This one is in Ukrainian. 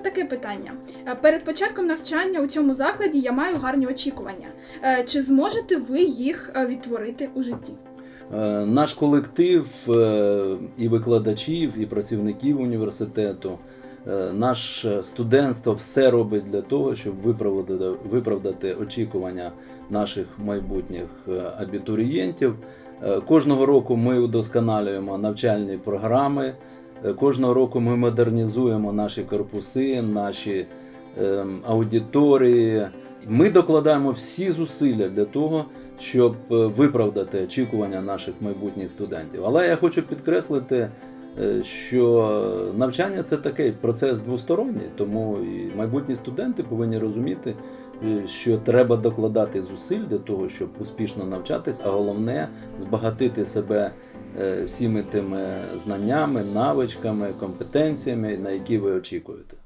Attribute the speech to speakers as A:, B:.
A: мене таке питання. Е, Перед початком навчання у цьому закладі я маю гарні очікування. Е, Чи зможете ви їх е, відтворити у житті?
B: Наш колектив і викладачів, і працівників університету, наше студентство все робить для того, щоб виправдати, виправдати очікування наших майбутніх абітурієнтів. Кожного року ми удосконалюємо навчальні програми. Е, Кожного року ми модернізуємо наші корпуси, наші ем, аудиторії. Ми докладаємо всі зусилля для того, щоб е, виправдати очікування наших майбутніх студентів. Але я хочу підкреслити, що навчання це такий процес двосторонній, тому і майбутні студенти повинні розуміти, е, що треба докладати зусиль для того, щоб успішно навчатись, а головне збагатити себе е, всіми тими знаннями, навичками, компетенціями, на які ви очікуєте.